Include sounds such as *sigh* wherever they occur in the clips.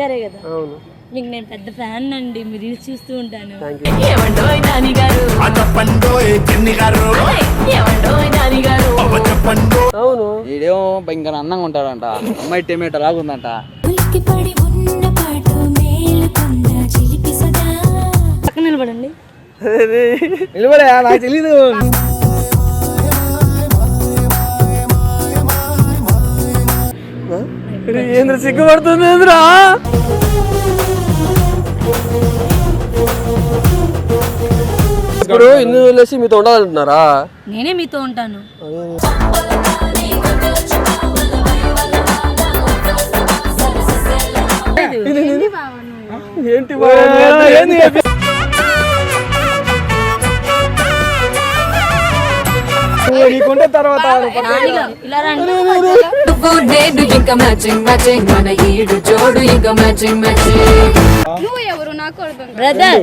గారే కదా. అవును. మీకు నేను పెద్ద ఫ్యాన్ అండి మీరు రీల్స్ చూస్తూ ఉంటాను. చెప్పండోయ్ చిన్ని గారు? ఏమండోయ్ నానిగారు చెప్పండు అవును. వీడేమో భయంకర అందంగా ఉంటాడంట. అమ్మాయి టెమేటో లాగుందంట ఉలిక్కి పడి ఉన్న పాటు మేలుకున్న చిలిపి సదా. పక్కన నిలబడండి. నిలబడే నాకు తెలీదు. ఏంద్ర సిగ్గుపడుతుంది ఏంద్రా? ఇప్పుడు ఇన్ని వదిలేసి మీతో ఉండాలంటున్నారా? నేనే మీతో ఉంటాను. ఏంటి బాబు? మన ఈడు జోడు ఇంకా matching matching. Brother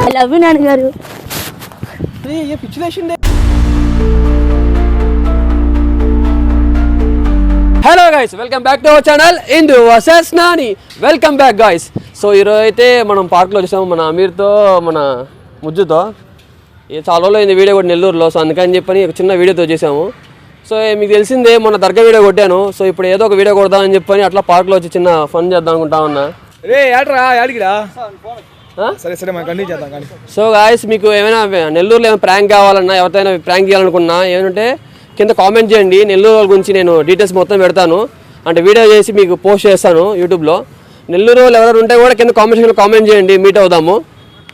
I love you నాన్నగారు పిచ్చిలేసిండే hello guys welcome back to our channel Indu versus Nani welcome back guys so ఈరోజు అయితే మనం పార్క్లో వచ్చాము మన అమీర్తో మన ముజ్జుతో. ఇది చాలా రోజులు అయింది వీడియో కూడా నెల్లూరులో సో అందుకని చెప్పని ఒక చిన్న వీడియోతో చేసాము సో మీకు తెలిసిందే మొన్న దర్గా వీడియో కొట్టాను. సో ఇప్పుడు ఏదో ఒక వీడియో కొడదామని చెప్పని అట్లా పార్క్లో వచ్చి చిన్న ఫన్ చేద్దాం అనుకుంటా ఉన్నా. రే ఏట్రా? సరే సరే మనం కంటిన్యూ చేద్దాం కానీ సో గాయస్ మీకు ఏమైనా నెల్లూరులో ఏమైనా ప్రాంక్ కావాలన్నా ఎవరితోనైనా ప్రాంక్ చేయాలనుకున్నా ఏమంటే కింద కామెంట్ చేయండి. నెల్లూరు వాళ్ళ గురించి నేను డీటెయిల్స్ మొత్తం పెడతాను. అంటే వీడియో చేసి మీకు పోస్ట్ చేస్తాను యూట్యూబ్లో నెల్లూరు వాళ్ళు ఎవరు ఉంటే కూడా కింద కామెంట్ సెక్షన్లో కామెంట్ చేయండి మీట్ అవుదాము.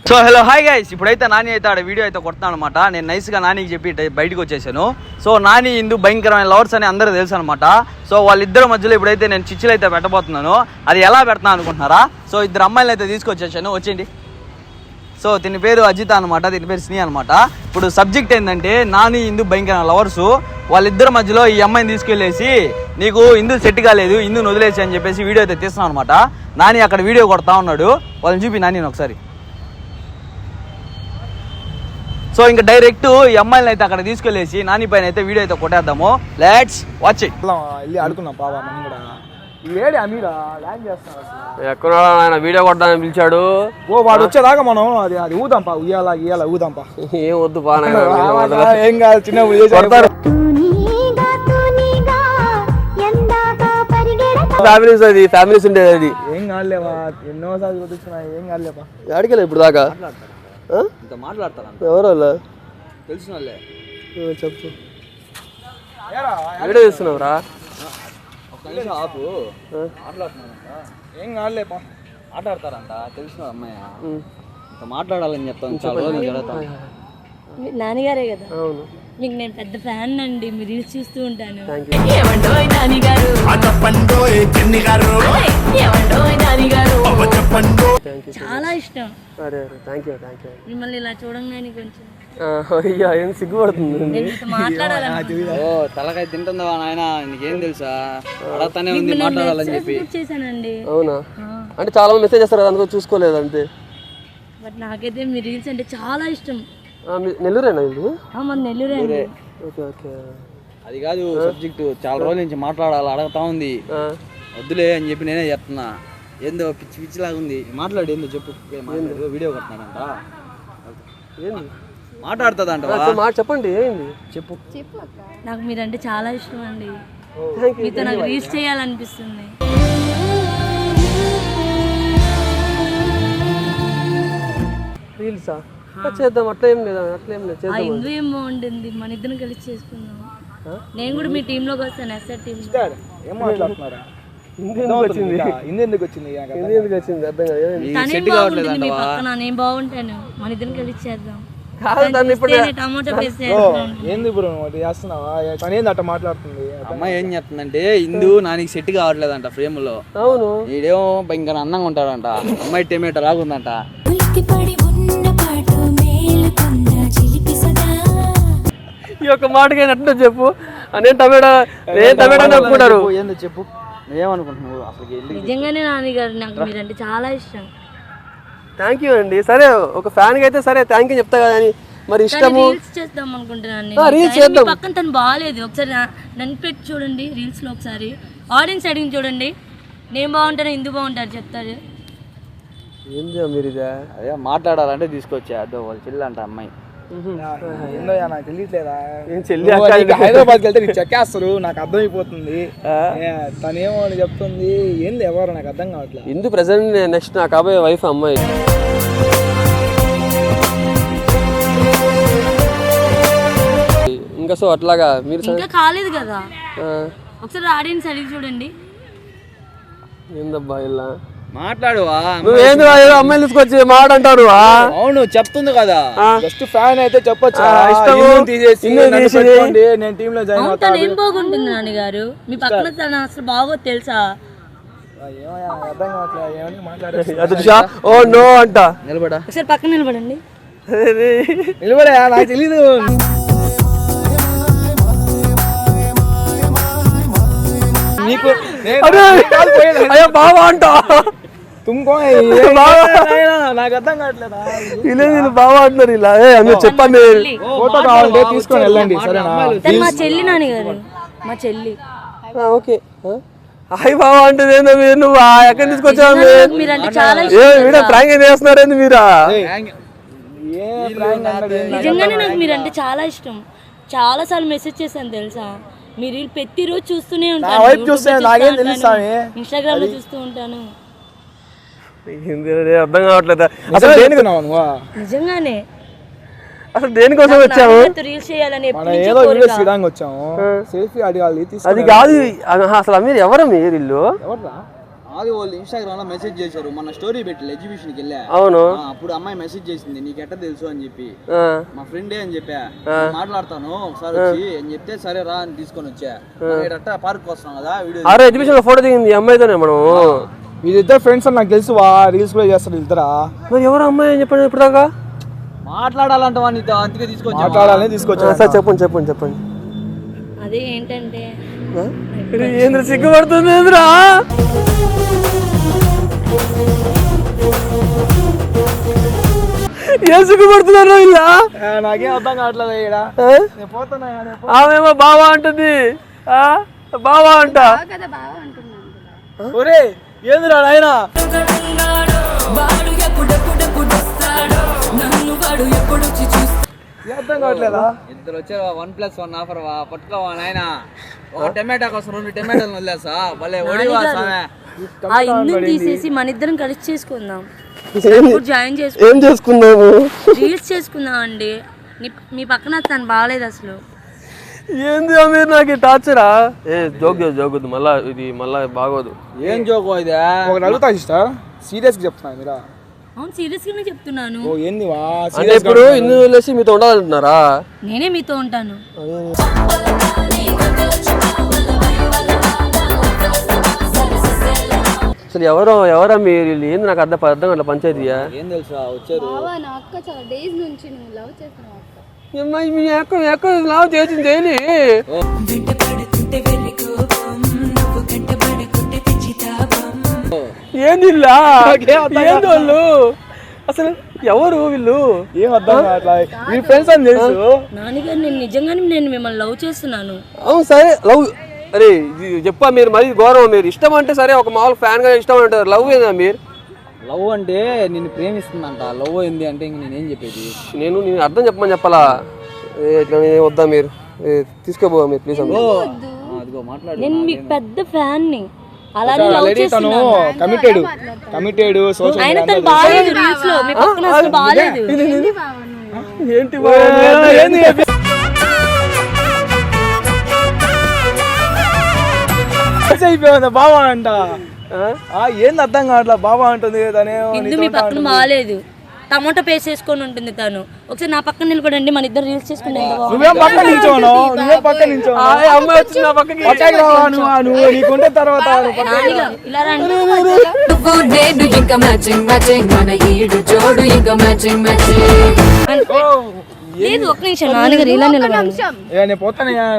సో హలో హాయ్ గైస్ ఇప్పుడైతే నాని అయితే ఆడ వీడియో అయితే కొడతాను అనమాట నేను నైస్గా నానికి చెప్పి బయటకు వచ్చేసాను. సో నాని ఇందు భయంకరమైన లవర్స్ అని అందరూ తెలుసు అనమాట సో వాళ్ళిద్దరి మధ్యలో ఇప్పుడైతే నేను చిచ్చులు అయితే పెట్టబోతున్నాను. అది ఎలా పెడతాను అనుకుంటున్నారా? సో ఇద్దరు అమ్మాయిలు అయితే తీసుకొచ్చేసాను. వచ్చేయండి. సో దీని పేరు అజిత అనమాట దీని పేరు స్నీ అనమాట ఇప్పుడు సబ్జెక్ట్ ఏంటంటే నాని ఇందు భయంకర లవర్స్ వాళ్ళిద్దరి మధ్యలో ఈ అమ్మాయిని తీసుకెళ్ళేసి నీకు ఇందు సెట్ కాలేదు ఇందుని వదిలేసి అని చెప్పేసి వీడియో అయితే తీస్తున్నాను అనమాట నాని అక్కడ వీడియో కొడతా ఉన్నాడు. వాళ్ళని చూపి నాని ఒకసారి. సో ఇంకా డైరెక్ట్ ఈ అమ్మాయిని అయితే అక్కడ తీసుకెళ్ళేసి నాని పైన అయితే వీడియో అయితే కొట్టేద్దాము. లెట్స్ వాచ్ ఇట్ వెళ్దాం, వెళ్ళి ఆడుకున్నాం పాపా మనం కూడా. ఏడి అమీరా ల్యాండ్ చేస్తాం అసలు. ఎక్కడ ఆయన వీడియో కొట్టడానికి పిలిచాడు. ఓ వాడు వచ్చేదాకా మనం అది అది ఊదాం పా ఉయ్యాల గీయాల ఊదాం పా. ఏం వద్దు బాగా *laughs* ఏం కాదు చిన్న కొడతారు ఫ్యామిలీస్ అది ఫ్యామిలీస్ ఉండేది అది. కాదులేవా ఎన్నోసార్లు కొట్టించిన ఏం కాదులేపా అడిగలే ఇప్పుడు దాకా? ఆ? ఇంత మాట్లాడతారంట ఎవరు వాళ్ళు? తెలిసిన వాళ్ళే చెప్పు ఒక్క నిమిషం ఆపు. మాట్లాడుతున్నారంట ఏం కాదులేపా మాట్లాడతారంట తెలిసిన అమ్మాయి? ఇంత మాట్లాడాలని చెప్తాను. చాలా రోజులు జరుగుతాను. నాన్నగారే కదా? అవును. మీకు నేను పెద్ద ఫ్యాన్ అండి. మీరు రీల్స్ చూస్తూ ఉంటాను. ఏమండోయ్ నానిగారు? చెప్పండోయ్ చిన్ని గారు ఏమండోయ్ చాలా ఇష్టం. అరే అరే థ్యాంక్ యూ థ్యాంక్ యూ మిమ్మల్ని ఇలా చూడంగానే కొంచెం అయ్యా ఏం సిగ్గుపడుతుంది? ఓ తలకాయ తింటుందా నాయన? నీకేం తెలుసా? అడగతానే ఉంది మాట్లాడాలని చెప్పి. చేశానండి. అవునా? అంటే చాలా మంది మెసేజ్ చేస్తారు కదా అందుకో చూసుకోలేదు అంతే. బట్ నాకైతే మీ రీల్స్ అంటే చాలా ఇష్టం. నెల్లూరేనా ఇది? మన నెల్లూరే ఓకే ఓకే. అది కాదు సబ్జెక్ట్ చాలా రోజుల నుంచి మాట్లాడాలి అడగతా ఉంది. వద్దులే అని చెప్పి నేనే చెప్తున్నా. ఏందో పిచ్చి పిచ్చి లాగా ఉంది. మాట్లాడు ఏందో చెప్పు. మాట్లాడు వీడియో కొట్టినాడంట. ఏంది? మాట్లాడుతుందంట చెప్పు, మాట చెప్పండి ఏంది? చెప్పు. నాకు మీరంటే చాలా ఇష్టం అండి మీతో నాకు రీల్స్ చేయాలనిపిస్తుంది. రీల్సా? చేద్దాం అట్లా ఏం లేదు? అట్లా ఏం లేదు చేద్దాం హిందూ ఏం బాగుంటుంది మన ఇద్దరం కలిసి చేసుకుందాం. నేను కూడా మీ టీంలోకి వస్తాను ఎస్ఆర్ టీమ్ ఏం మాట్లాడుతున్నారా వచ్చింది? ఇంది ఎందుకు వచ్చింది? ఇక అక్కడ? హిందీ ఎందుకు వచ్చింది? అర్థం కాదు ఏమైంది? తనేం బాగుంటుంది మీ పక్కన? నేను బాగుంటాను. మన ఇద్దరం కలిసి చేద్దాం. కాదు దాన్ని ఇప్పుడు చూస్తేనే టమాటో పేస్ట్ ఓ, ఏంది బ్రో నువ్వు అది చేస్తున్నావా తను ఏంది అట్ట మాట్లాడుతుంది? అమ్మాయి ఏం చెప్తుందంటే ఇందు నానికి సెట్ కావట్లేదంట ఫ్రేమ్లో అవును. ఈడేమో భయంకర అందంగా ఉంటాడంట. అమ్మాయి టెమేటో సదా. ఈ యొక్క మాటకి అట్లా చెప్పు. నేను టమాటా నేను టమాటా చెప్పు, ఏందో చెప్పు. నువ్వేమనుకుంటున్నావు? అసలు నిజంగానే నాన్నగారు నాకు మీరంటే చాలా ఇష్టం. థ్యాంక్ యూ అండి. సరే ఒక ఫ్యాన్కి అయితే సరే థ్యాంక్ యూ చెప్తా కదా అని. మరి ఇష్టము? రీల్స్ చేద్దాం అనుకుంటున్నాను చేద్దాం. పక్కన తను బాగాలేదు. ఒకసారి నన్ను పెట్టి చూడండి రీల్స్లో ఒకసారి. ఆడియన్స్ అడిగి చూడండి. నేను బాగుంటాను ఇందు బాగుంటారు చెప్తారు ఏంది అమీర్ ఇదే అదే మాట్లాడాలంటే తీసుకొచ్చా అదో వాళ్ళు చెల్లి అంట అమ్మాయి. ఏందో నాకు తెలియట్లేదా నీకు హైదరాబాద్కి వెళ్తే నీకు చెక్కేస్తారు నాకు అర్థమైపోతుంది. తనేమో అని చెప్తుంది. ఏంది ఎవరు? నాకు అర్థం కావట్లేదు ఇందు ప్రజెంట్ నెక్స్ట్ నా కాబోయే వైఫ్ అమ్మాయి. ఇంకా సో అట్లాగా మీరు ఇంకా కాలేదు కదా? ఒకసారి ఆడియన్స్ అడిగి చూడండి. ఏందబ్బా ఇలా? మాట్లాడువా? నువ్వేంది ఏదో అమ్మాయిలు తీసుకొచ్చి మాట అంటారు ఆ? అవును చెప్తుంది కదా? జస్ట్ ఫ్యాన్ అయితే చెప్పొచ్చు. తీసేసి నేను టీమ్లో జాయిన్ అవును అవుతా తను ఏం బాగుంటుంది నాన్నగారు మీ పక్కన తను అసలు బాగోదు తెలుసా? ఓ నో అంట. నిలబడా. ఒకసారి పక్కన నిలబడండి. నిలబడే నాకు తెలీదు. నీకు అయ్యో బావా అంట. తుమ్కో *laughs* నాకు అర్థం కావట్లేదా? ఇలా అంటున్నారు ఏ చెప్పండి. ఫోటో కావాలంటే తీసుకొని వెళ్ళండి సరేనా? తను మా చెల్లి నాన్నగారు మా చెల్లి. ఆ, ఓకే? హాయ్ బావా అంటే ఏందో మీరు నువ్వు? ఎక్కడి తీసుకొచ్చావు నాకు మీరంటే చాలా ఏ ఇష్టం ప్రాంక్ ఏం చేస్తున్నారేంది మీరా? ఏ ప్రాంక్ అన్నాడు ఏంది? నిజంగానే నాకు మీరంటే చాలా ఇష్టం. చాలా సార్లు మెసేజ్ చేశాను తెలుసా? మీరు ప్రతిరోజు చూస్తూనే ఉంటాను. వైపు YouTube లో చూస్తే చూస్తూ నాకేం ఉంటాను, తెలుసు స్వామి? ఇన్స్టాగ్రామ్లో చూస్తూ ఉంటాను. అర్థం కావట్లేదు. అసలు దేనికి నిజంగానే. అసలు దేనికోసం వచ్చాము ఏదో వచ్చాము. సెల్ఫీ అడగాలి అది కాదు అసలు మీరు ఎవరు మీరు ఇల్లు ఎవర్రా? అది వాళ్ళు ఇన్స్టాగ్రామ్లో మెసేజ్ చేశారు. మన స్టోరీ పెట్టి ఎగ్జిబిషన్కి వెళ్ళా. అవును. అప్పుడు అమ్మాయి మెసేజ్ చేసింది నీకు ఎట్ట తెలుసు? అని చెప్పి. ఆ, మా ఫ్రెండే అని చెప్పా. మాట్లాడతాను ఒకసారి వచ్చి అని చెప్తే సరే రా అని తీసుకొని వచ్చా. పార్క్ వస్తున్నాం కదా వీడియో ఎగ్జిబిషన్లో ఫోటో దిగింది అమ్మాయితోనే మనం వీళ్ళిద్దరు ఫ్రెండ్స్ అని నాకు తెలుసు వా రీల్స్ కూడా చేస్తారు ఇద్దరా మరి ఎవరు అమ్మాయి అని చెప్పండి ఇప్పుడు దాకా మాట్లాడాలంట అందుకే తీసుకొచ్చా. మాట్లాడాలని ఆ, తీసుకొచ్చాను సార్ చెప్పండి చెప్పండి చెప్పండి. అదే ఏంటంటే ఏంద్ర సిగ్గుపడుతుంది ఏంద్రా? ఏం సిగ్గుపడుతున్నారు ఇలా నాకేం అర్థం కావట్లేదు? నేను పోతున్నా ఆమెమో బావా అంటుంది. ఆ? బావా అంట. ఒరే ఏందిరా నాయన? వాడు ఎప్పుడెప్పుడెప్పుడొస్తాడో నన్ను వాడు ఎప్పుడొచ్చి చూస్తాడో అర్థం కావట్లేదా? ఇద్దరు వచ్చారు వన్ ప్లస్ వన్ ఆఫర్ పట్టుకోవా నాయన. ఒక టమాటా కోసం రెండు టమాటాలు వదిలేసా భలే ఒడివా సామె. ఆ ఇందుని తీసేసి మన ఇద్దరం కలిసి చేసుకుందాం. ఇప్పుడు జాయిన్ చేసుకు ఏం చేసుకున్నాము రీల్స్ చేసుకుందాం అండి. నీ- మీ పక్కన తను బాగాలేదు అసలు. ఏంది మీరు నాకు టార్చరా ఏ జోక్ జోకొద్దు మళ్ళా ఇది మళ్ళా బాగోదు. ఏం జోకు ఇదే? ఒకటి అడుగుతా సిస్టర్. సీరియస్గా చెప్తున్నా మీరా? అవును సీరియస్ గానే చెప్తున్నాను. ఓ ఏంది వా? అంటే ఇప్పుడు ఇన్ని వదిలేసి మీతో ఉండాలంటున్నారా? నేనే మీతో ఉంటాను. అసలు ఎవరో ఎవరా మీరు? వీళ్ళు ఏంది నాకు అర్థం అర్థం అట్లా పంచాయతీయా? ఏం తెలుసా వచ్చారు. నా అక్క చాలా డేస్ నుంచి నువ్వు లవ్ చేస్తున్నావు. లావు చేసింది ఏంది వెంట పడుతుంటే వెళ్ళి కోపం నువ్వు గంట పడుకుంటే పిచ్చి తాపం. ఏంది ఇలా? ఏంది వాళ్ళు? అసలు ఎవరు వీళ్ళు? ఏం అర్థం కావట్లేదు మీ ఫ్రెండ్స్ అని తెలుసు. నాన్నగారు నేను నిజంగానే నేను మిమ్మల్ని లవ్ చేస్తున్నాను. అవును సరే లవ్. అరే ఇది చెప్పా మీరు మరి గౌరవం మీరు. ఇష్టం అంటే సరే ఒక మామూలు ఫ్యాన్గా ఇష్టం అంటారు. లవ్ ఏదా మీరు లవ్ అంటే నిన్ను ప్రేమిస్తుందంట. లవ్ ఏంది అంటే ఇంక నేనేం చెప్పేది? నేను నేను అర్థం చెప్పమని చెప్పాలా? ఏ, ఇట్లా నేను వద్దా మీరు? ఏ, తీసుకోబో మీరు ప్లీజ్ అమ్మ. ఆ, అదిగో మాట్లాడు నేను మీకు పెద్ద ఫ్యాన్ని. అలానే లవ్ ఆల్రెడీ తను చేస్తున్నాను. కమిటెడ్ కమిటెడ్ సోషల్ ఆయన తను బాగాలేదు రీల్స్లో. మీ పక్కన అసలు బాగాలేదు ఏంటి? ఏంది అయిపోయింది బావా అంట? ఏంది అర్థం అంటుంది తనే ఇందు మీ పక్కన బాగాలేదు టమాటో పేస్ట్ చేసుకొని ఉంటుంది తను. ఒకసారి నా పక్కన నిలబడండి మన ఇద్దరు రీల్స్ చేసుకుంటే ఎంత బాగుంటుంది. నువ్వేం పక్క నించోను నువ్వేం పక్క నించోను అమ్మాయి వచ్చింది నా పక్కకి పక్కకి రావా నువ్వు? నువ్వు నీకుంటే తర్వాత నానిగా, ఇలా రండి నువ్వు నేను ఇంకా మ్యాచింగ్ మ్యాచింగ్ మన ఈడు జోడు ఇంకా మ్యాచింగ్ మ్యాచింగ్ లేదు ఒక్క నిమిషం నాన్నగారు ఇలా నిలబడండి. నేను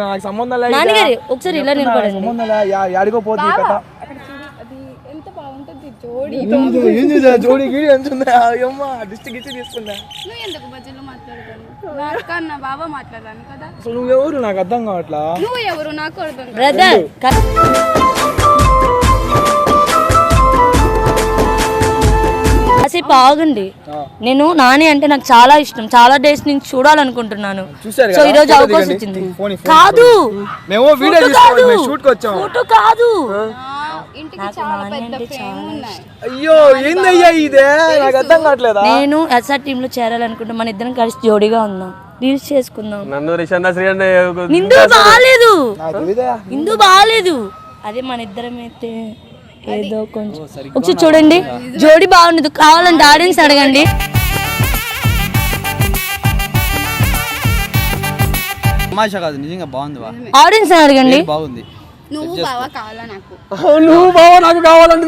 నాకు సంబంధం లేదు. నాన్నగారు ఒకసారి ఇలా నిలబడండి. సంబంధం లేదు. యా- యాడికో పోతుంది ఈ కథ అక్కడ చూడు అది ఎంత బాగుంటుంది జో జోడి ఏం చేసా జోడి గీడి అంటుందా అయ్యమ్మ డిస్ట్రిక్ట్ ఇచ్చి తీసుకుందా నువ్వు ఎందుకు బజ్జీలు మాట్లాడతాను నా అక్క నా బాబా మాట్లాడాను కదా? అసలు నువ్వెవరు? నాకు అర్థం కావట్లా? నువ్వు ఎవరు? నాకు అర్థం. బ్రదర్ కాసేపు ఆగండి. నేను నాని అంటే నాకు చాలా ఇష్టం. చాలా డేస్ నుంచి చూడాలనుకుంటున్నాను. సో? ఈ రోజు అవకాశం. వచ్చింది కాదు. ఫోటో కాదు. ఇంటికి చాలా పెద్ద ఉన్నాయి. అయ్యో ఏందయ్యా ఇదే? నాకు అర్థం కావట్లేదా? నేను ఎస్ఆర్ టీమ్లో చేరాలనుకుంటే మన ఇద్దరం కలిసి జోడీగా ఉందాం రీల్స్ చేసుకుందాం. నన్ను రిషన్న శ్రీ అంటే నిందు బాగాలేదు ఇందు బాగాలేదు అదే మన ఇద్దరం అయితే ఏదో కొంచెం ఒకసారి చూడండి. జోడి బాగుండదు. కావాలంటే ఆడియన్స్ అడగండి. తమాషా కాదు నిజంగా బాగుంది ఆడియన్స్ అడగండి. బాగుంది? నువ్వు బావా కావాలా నాకు? నువ్వు బావ నాకు కావాలంటే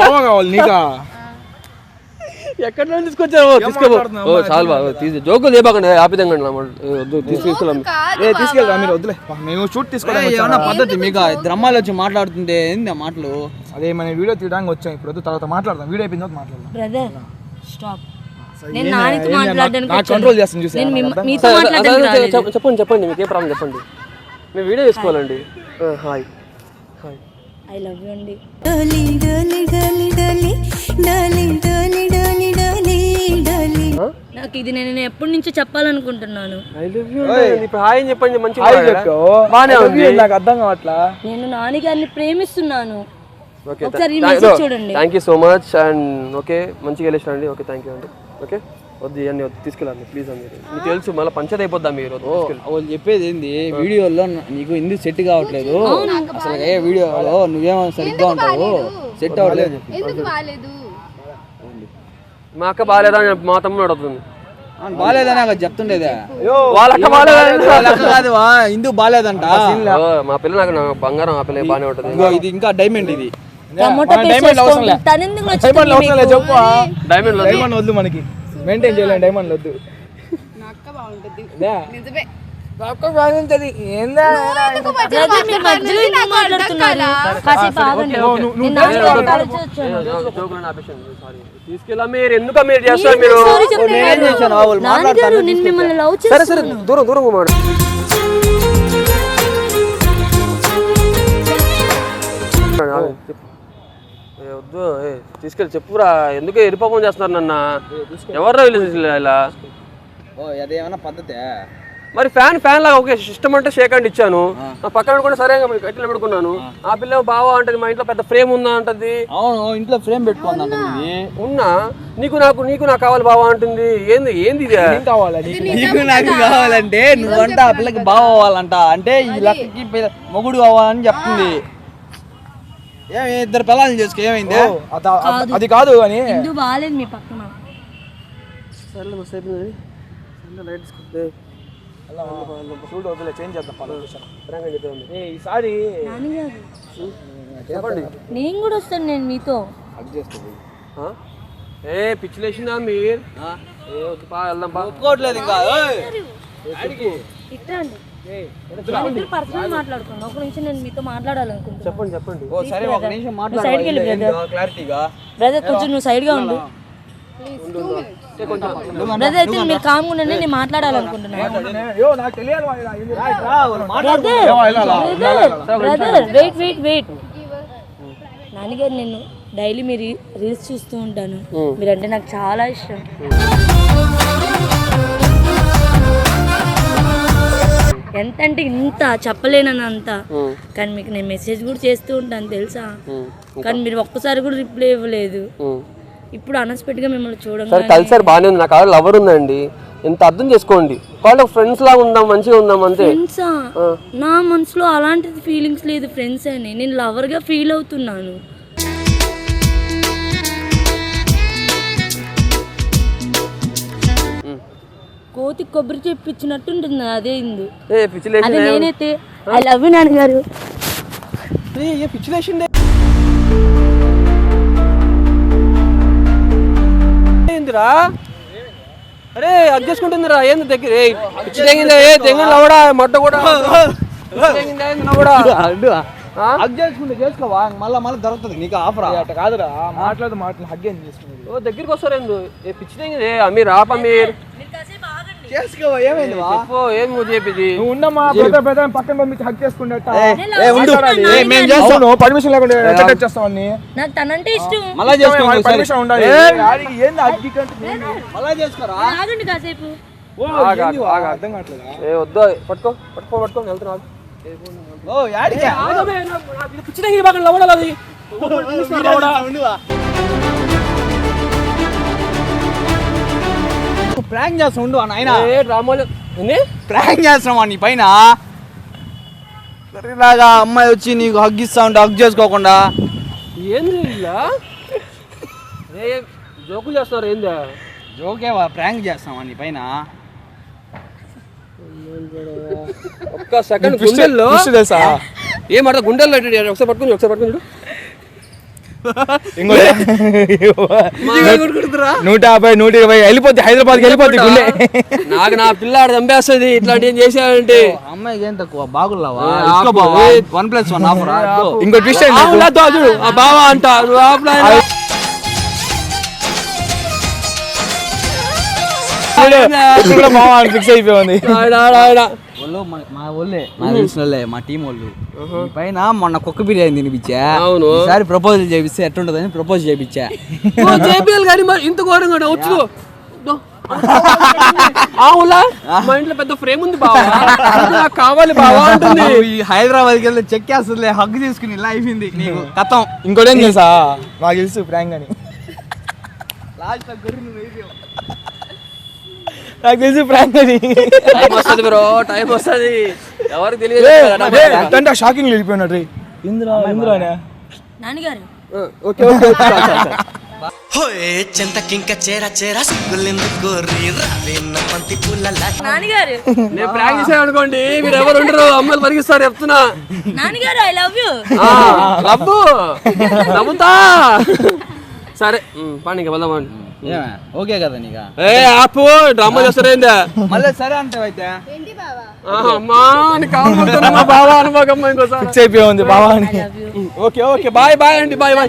బావ కావాలి నీకా? ఎక్కడ నుంచి తీసుకొచ్చావు? తీసుకో మాట్లాడుతున్నావు? ఓ చాలు తీసి జోకులు చేయబాకండి ఆపిదంగా వద్దు ఏ తీసుకెళ్తా మీరు? వద్దులే. మేము షూట్ తీసుకోవడానికి ఏమన్నా వచ్చాం. పద్ధతి మీకు? వచ్చి మాట్లాడుతుంటే ఏంది ఆ మాటలు? అదే మన వీడియో తీయడానికి వచ్చాం ఇప్పుడు వద్దు తర్వాత మాట్లాడదాం. వీడియో అయిపోయిన తర్వాత మాట్లాడదాం. బ్రదర్ స్టాప్ నేను నానితో మాట్లాడడానికి. కంట్రోల్? నేను మిమ్మ- మీతో మాట్లాడడానికి రాలేదు. చెప్ప- చెప్పండి చెప్పండి మీకు ఏ ప్రాబ్లం చెప్పండి మేము వీడియో తీసుకోవాలండి ఆ, hi. Hi. I love you అండి. డోలి డోలి డోలి డోలి డోలి డోలి డోలి డోలి డోలి. నాకు ఇది నేను ఎప్పటి నుంచో చెప్పాలనుకుంటున్నాను. ఐ లవ్ యూ ఇప్పుడు హాయ్ అని చెప్పండి మంచిగా హాయ్ మాట్లాడారా? బానే ఉంది. నాకు అర్థం కావట్లా? నేను నాని గారిని ప్రేమిస్తున్నాను. ఓకే ఒకసారి ఈ చూడండి. Thank you so much. And okay మంచిగా వెళ్ళేసారండి ఓకే థ్యాంక్ యూ అండి. ఓకే? వద్దు ఇవన్నీ వద్దు తీసుకెళ్ళండి ప్లీజ్ అండి మీకు తెలుసు మళ్ళీ పంచర్ అయిపోద్దాం మీరు. వాళ్ళు చెప్పేది ఏంది? వీడియోలో నీకు ఇందు సెట్ కావట్లేదు. అసలు ఏ వీడియోలో నువ్వేమో సరిగ్గా ఉంటావు. సెట్ బాగాలేదు? మా అక్క బాగాలేదా అని మా తమ్ముడు అడుగుతుంది. బాగాలేదని అక్కడ చెప్తుండేదే. కాదు వా, ఇందు బాగాలేదంట. మా పిల్ల నాకు బంగారం ఆ పిల్ల బాగానే ఉంటుంది ఇది ఇంకా డైమండ్ ఇది. డైమండ్ వద్దు. మనకి. మెయింటైన్ చేయలేం డైమండ్ వద్దు. ఎందుకు దూరం దూరం కుమారు చెప్పు. వద్దు. తీసుకెళ్ళి చెప్పురా. ఎందుకు ఎరిపాపం చేస్తున్నారు నన్న? ఎవరో ఇలా? ఓ అదేమన్నా పద్ధతే? మరి ఫ్యాన్ ఫ్యాన్ లాగా ఓకే సిస్టమ్ అంటే షేక్ హ్యాండ్ ఇచ్చాను. నా పక్కన కూడా సరే కట్టెలు పెట్టుకున్నాను ఆ. పిల్ల బావా అంటది మా ఇంట్లో పెద్ద ఫ్రేమ్ ఉందా అంటది. అవును ఇంట్లో ఫ్రేమ్ పెట్టుకుందంట ఉన్నా? నీకు నాకు నీకు నాకు కావాలి బావా అంటుంది. ఏంది ఏంది ఇది? ఏం కావాలా నీకు? నీకు కావాలంటే నువ్వంట ఆ పిల్లకి బావ అవ్వాలంట. అంటే ఈ లక్కకి మొగుడు అవ్వాలని చెప్తుంది. ఏం ఇద్దరు పిల్లల్ని చేసుకో ఏమైంది అది కాదు అని ఎందుకు బాగాలేదు మీ పక్కన. సర్లే బస్ అయిపోయింది సర్లే లైట్ తీసుకుంటే. చూడు వదిలే చేంజ్ చేద్దాం పద నిమిషాలు. ఫ్రాంక్గా చెప్పేది ఏ ఈసారి నాన్నగారు చెప్పండి. నేను కూడా వస్తాను నేను మీతో. ఆ? ఏ పిచ్చిలేసిందా మీరు? ఏ వద్దు పా వెళ్దాం పా. ఒప్పుకోవట్లేదు ఇంకా. ఓయ్. ఇట్టండి పర్సనల్ మాట్లాడుకున్నాను ఒక నుంచి నేను మీతో మాట్లాడాలనుకుంటున్నాను చెప్పండి చెప్పండి. ఓ సరే ఒక నిమిషం నువ్వు సైడ్కి వెళ్ళి బ్రదర్ మాట్లాడాలి క్లారిటీగా బ్రదర్ కొంచెం నువ్వు సైడ్గా ఉండు. బ్రదర్ అయితే మీరు కామ్గా ఉండండి నేను మాట్లాడాలనుకుంటున్నాను బ్రదర్ వెయిట్ వెయిట్ వెయిట్ నాన్నగారు నేను డైలీ మీరు రీల్స్ చూస్తూ ఉంటాను. మీరంటే నాకు చాలా ఇష్టం. ఎంత అంటే ఇంత చెప్పలేనంత కానీ మీకు నేను మెసేజ్ కూడా చేస్తూ ఉంటాను తెలుసా? కానీ మీరు ఒక్కసారి కూడా రిప్లై ఇవ్వలేదు. ఇప్పుడు అనస్పెక్ట్గా మిమ్మల్ని సరే చూడంగానే కలిసారు బాగానే ఉంది. నాకు ఆవిడ లవర్ ఉందండి. ఎంత అర్థం చేసుకోండి. వాళ్ళ ఫ్రెండ్స్ లాగా ఉందాం మంచిగా ఉందాం అంతే. ఫ్రెండ్సా నా మనసులో అలాంటిది ఫీలింగ్స్ లేదు ఫ్రెండ్స్ అని. నేను లవర్గా ఫీల్ అవుతున్నాను. కోతి కొబ్బరి చెప్పించినట్టు ఉంటుంది అదే ఇందు. ఏ అదే నేనైతే ఐ లవ్ యూ నాన్నగారు. ఏ పిచ్చిలేసిందే ఏందిరా? అరే అది చేసుకుంటుందిరా. ఏంది దగ్గర? ఏ పిచ్చి తెగిందా. ఏ తెంగ లవడా మట్ట కూడా. కూడా హగ్ చేసుకుంటే చేసుకోవా? మళ్ళీ మళ్ళీ దొరుకుతుంది. నీకు ఆఫర్? అట్ట కాదురా. మాట్లాడు మాట్లాడు హగ్ ఏం చేసుకునేది ఓ దగ్గరికి వస్తారు ఏందు ఏ పిచ్చిదే అమీర్ ఆప్ అమీర్. చేసుకోవా? ఏమైంది? చెప్పు ఏం చెప్పేది? నువ్వు ఉన్నమా పెద్ద పెద్ద పక్కన పంపించి హగ్ చేసుకునేట ఏ ఉండు. ఏ, మేము చేస్తాం. పర్మిషన్ లేకుండా చేస్తావని నాకు తనంటే ఇష్టం. మళ్ళా పర్మిషన్ ఉండాలి. ఆడికి ఏంది హగ్ కంటే మళ్ళా చేసుకోరా? ఆగండి కాసేపు. ఓ ఆగు, ఏంది వా? ఆగు, ఆగు. అర్థం కావట్లేదా? ఏ వద్దు పట్టుకో పట్టుకో పట్టుకో వెళ్తున్నా ఓ యాడికి? పిచ్చిదే బాగా లవడాలి ప్రాంక్ చేస్తా ఉండు నాయన డ్రామాలు ప్రాంక్ చేస్తున్నావా నీ పైన? ఇలాగా అమ్మాయి వచ్చి నీకు హగ్ ఇస్తా ఉంటే హగ్ చేసుకోకుండా. ఏంది ఏ జోకులు చేస్తున్నారు ఏందా? జోకేవా ప్రాంక్ చేస్తావా నీ పైన? ఒక్క సెకండ్ గుండెల్లో తెలుసా? ఏం మాట గుండెల్లో ఒకసారి పట్టుకుని ఒకసారి పట్టుకుని చూడు. నూట యాభై నూట ఇరవై వెళ్ళిపోద్ది హైదరాబాద్కి వెళ్ళిపోద్ది గుండె. నాకు నా పిల్లాడు చంపేస్తుంది ఇట్లాంటి ఏం చేసాడంటే అమ్మాయికి ఏం తక్కువ? బాగున్నావా? ఏ, ఇసుకో ఆపు, బావా. ఏ. వన్ ప్లస్ వన్ ఆఫర్ ఇంకో ట్విస్ట్ బావా అంట కూడా మామ ఫిక్స్ అయిపోయింది ఆడ, ఆడ, ఆడ. వాళ్ళు మా- మా వాళ్ళే తెలిసిన వాళ్ళే మా టీం వాళ్ళు ఈ పైన మొన్న కుక్క బిర్యానీ తినిపించా అవును. ఈసారి ప్రపోజల్ చేపిస్తే ఎట్టుంటదని ప్రపోజ్ చేపించా ఓ, చేపియాలి కానీ మరి ఇంత ఘోరంగా వచ్చు మా ఇంట్లో పెద్ద ఫ్రేమ్ ఉంది బావా అది నాకు కావాలి బావా ఈ హైదరాబాద్కి వెళ్తే చెక్ చేస్తుందిలే హగ్ తీసుకుని ఇలా అయిపోయింది నీకు కథం ఇంకోటి ఏం తెలుసా నాకు తెలుసు ప్రాంక్ అని నాకు తెలుసు ప్రాంక్ అని టైం వస్తుంది బ్రో టైం వస్తుంది. ఎవరికి తెలియదు అంటే షాకింగ్ వెళ్ళిపోయినాడు రే. ఇంద్రా ఇంద్రానే నాన్నగారు. ఓకే ఓకే హోయ్ చింతకింక చేర చేర సిగ్గులెందుకు రీ? రావేన్న పంతి పూలలా. నాన్నగారు. నేను ప్రాంక్ చేసాను అనుకోండి మీరు ఎవరు ఉండరు అమ్మాయిలు పరిగిస్తారు చెప్తున్నా. నాన్నగారు ఐ లవ్ యూ సరే పండి ఇంకా వెళ్దాం పండి. ఓకే కదా నీకు. ఏ ఆపు డ్రామా చేస్తారేందా? మళ్ళీ సరే అంటావైతే అమ్మా అని కావాలి బావా అనుకోకమ్మా ఇంకోసారి. ఫిక్స్ అయిపోయింది బావా ఓకే ఓకే బాయ్ బాయ్ అండి బాయ్ బాయ్.